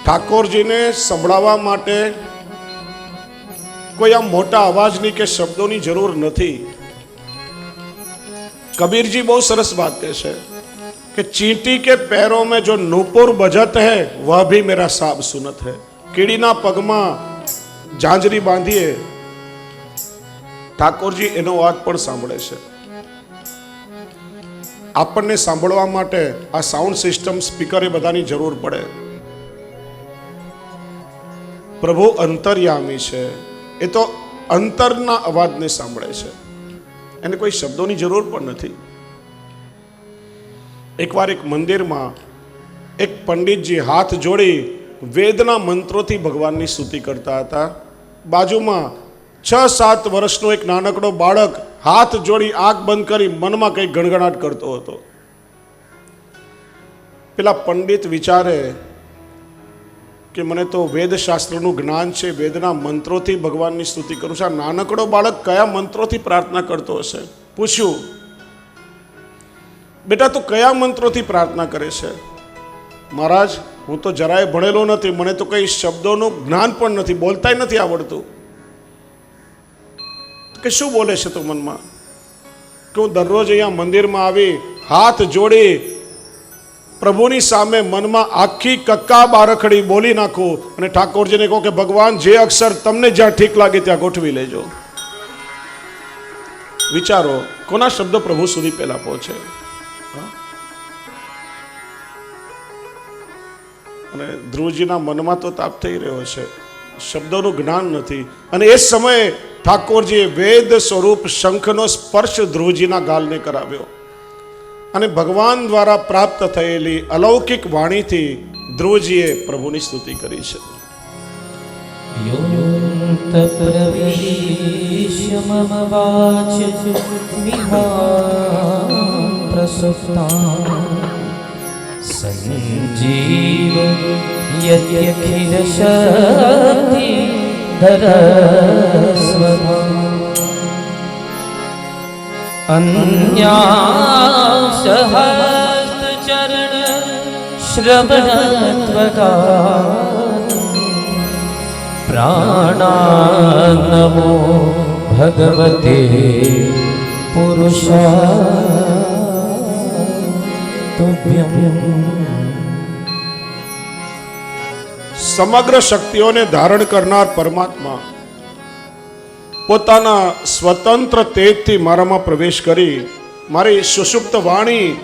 ઠાકોરજીને સંભળાવવા માટે કોઈ આમ મોટા અવાજની કે શબ્દોની જરૂર નથી કબીરજી બહુ સરસ વાત કહે છે कि चींटी के पैरों में जो नूपुर बजत है वह भी मेरा साब सुनत है કીડીના પગમાં ઝાંઝરી બાંધીએ ઠાકોરજી એનો વાત પણ સાંભળે છે આપણને સાંભળવા માટે આ સાઉન્ડ સિસ્ટમ સ્પીકર એ બધાની જરૂર પડે પ્રભુ અંતર્યામી છે. એ તો અંતરના અવાજને સાંભળે છે. એને કોઈ શબ્દોની જરૂર પણ નથી. એકવાર એક મંદિરમાં એક પંડિતજી હાથ જોડી વેદના મંત્રોથી ભગવાનની સ્તુતિ કરતા હતા. બાજુમાં છ સાત વર્ષનો એક નાનકડો બાળક હાથ જોડી આંખ બંધ કરી મનમાં કંઈક ગણગણાટ કરતો હતો. પેલા પંડિત વિચારે કે મને તો વેદશાસ્ત્રનું જ્ઞાન છે, વેદના મંત્રોથી ભગવાનની સ્તુતિ કરું છું. આ નાનકડો બાળક કયા મંત્રોથી પ્રાર્થના કરતો હશે? પૂછ્યું. બેટા, તું કયા મંત્રોથી પ્રાર્થના કરે છે? મહારાજ, હું તો જરાય ભણેલો નથી, મને તો કંઈ શબ્દોનું જ્ઞાન પણ નથી, બોલતાય નથી આવડતું. કે શું બોલે છે તું મનમાં? કે હું દરરોજ અહીંયા મંદિરમાં આવી હાથ જોડી પ્રભુની સામે મનમાં આખી કક્કા બારખડી બોલી નાખો અને ઠાકોરજીને કહો કે, ભગવાન, જે અક્ષર તમને જ્યાં ઠીક લાગે ત્યાં ગોઠવી લેજો. વિચારો, કોના શબ્દ પ્રભુ સુધી પહેલા પહોંચે? અને ધ્રુવજીના મનમાં તો તાપ થઈ રહ્યો છે. શબ્દોનું જ્ઞાન નથી. અને એ સમયે ઠાકોરજીએ વેદ સ્વરૂપ શંખનો સ્પર્શ ધ્રુવજીના ગાલને કરાવ્યો. અને ભગવાન દ્વારા પ્રાપ્ત થયેલી અલૌકિક વાણીથી ધ્રુવજીએ પ્રભુની સ્તુતિ કરી છે. અન્યા सञ्जीव यद्यखिलशक्ति धरस्वधाम् अन्यासहस्रचरण श्रवणत्वगा प्राणान्नमो भगवते पुरुषा સમગ્ર શક્તિઓને ધારણ કરનાર પરમાત્મા પોતાના સ્વતંત્ર તેજથી મારામાં પ્રવેશ કરી મારી સુષુપ્ત વાણી,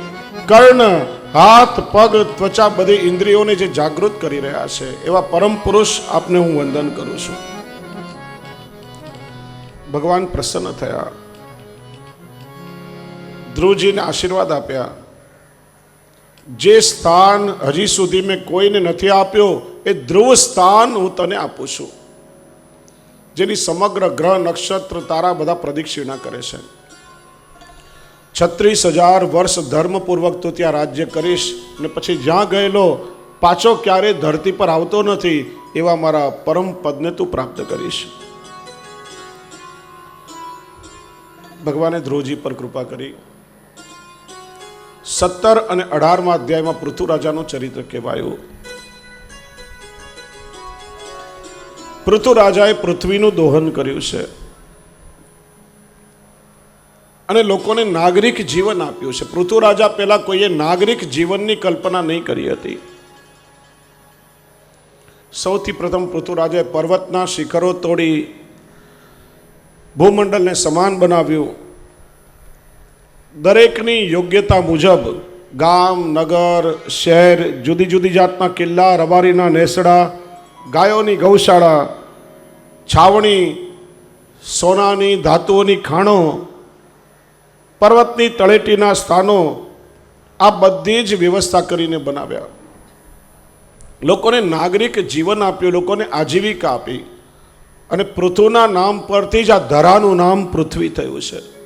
કર્ણ, હાથ, પગ, ત્વચા બધી ઇન્દ્રિયોને જે જાગૃત કરી રહ્યા છે, એવા પરમ પુરુષ આપને હું વંદન કરું છું. ભગવાન પ્રસન્ન થયા. ધ્રુવજીને આશીર્વાદ આપ્યા. જે સ્થાન હજી સુધી મેં કોઈને નથી આપ્યો, એ ધ્રુવ સ્થાન હું તને આપું છું. જેની સમગ્ર ગ્રહ, નક્ષત્ર, તારા બધા પ્રદક્ષિણા કરે છે. છત્રીસ હજાર વર્ષ ધર્મપૂર્વક તું ત્યાં રાજ્ય કરીશ ને પછી જ્યાં ગયેલો, પાછો ક્યારે ધરતી પર આવતો નથી એવા મારા પરમ પદને તું પ્રાપ્ત કરીશ. ભગવાને ધ્રુવજી પર કૃપા કરી. સત્તર અને અઢારમા અધ્યાયમાં પૃથ્વીરાજાનું ચરિત્ર કહેવાયું. પૃથ્વીરાજાએ પૃથ્વીનું દોહન કર્યું છે. અને લોકોને નાગરિક જીવન આપ્યું છે. પૃથ્વીરાજા પહેલા કોઈએ નાગરિક જીવનની કલ્પના નહીં કરી હતી. સૌથી પ્રથમ પૃથ્વીરાજાએ પર્વતના શિખરો તોડી ભૂમંડળને સમાન બનાવ્યું. દરેકની યોગ્યતા મુજબ ગામ, નગર, શહેર, જુદી જુદી જાતના કિલ્લા રબારીના નેસડા, ગાયોની ગૌશાળા, છાવણી, સોનાની ધાતુઓની ખાણો પર્વતની તળેટીના સ્થાનો આ બધી જ વ્યવસ્થા કરીને બનાવ્યા. લોકોને નાગરિક જીવન આપ્યું, લોકોને આજીવિકા આપી. અને પૃથ્વીના નામ પરથી જ આ ધરાનું નામ પૃથ્વી થયું છે.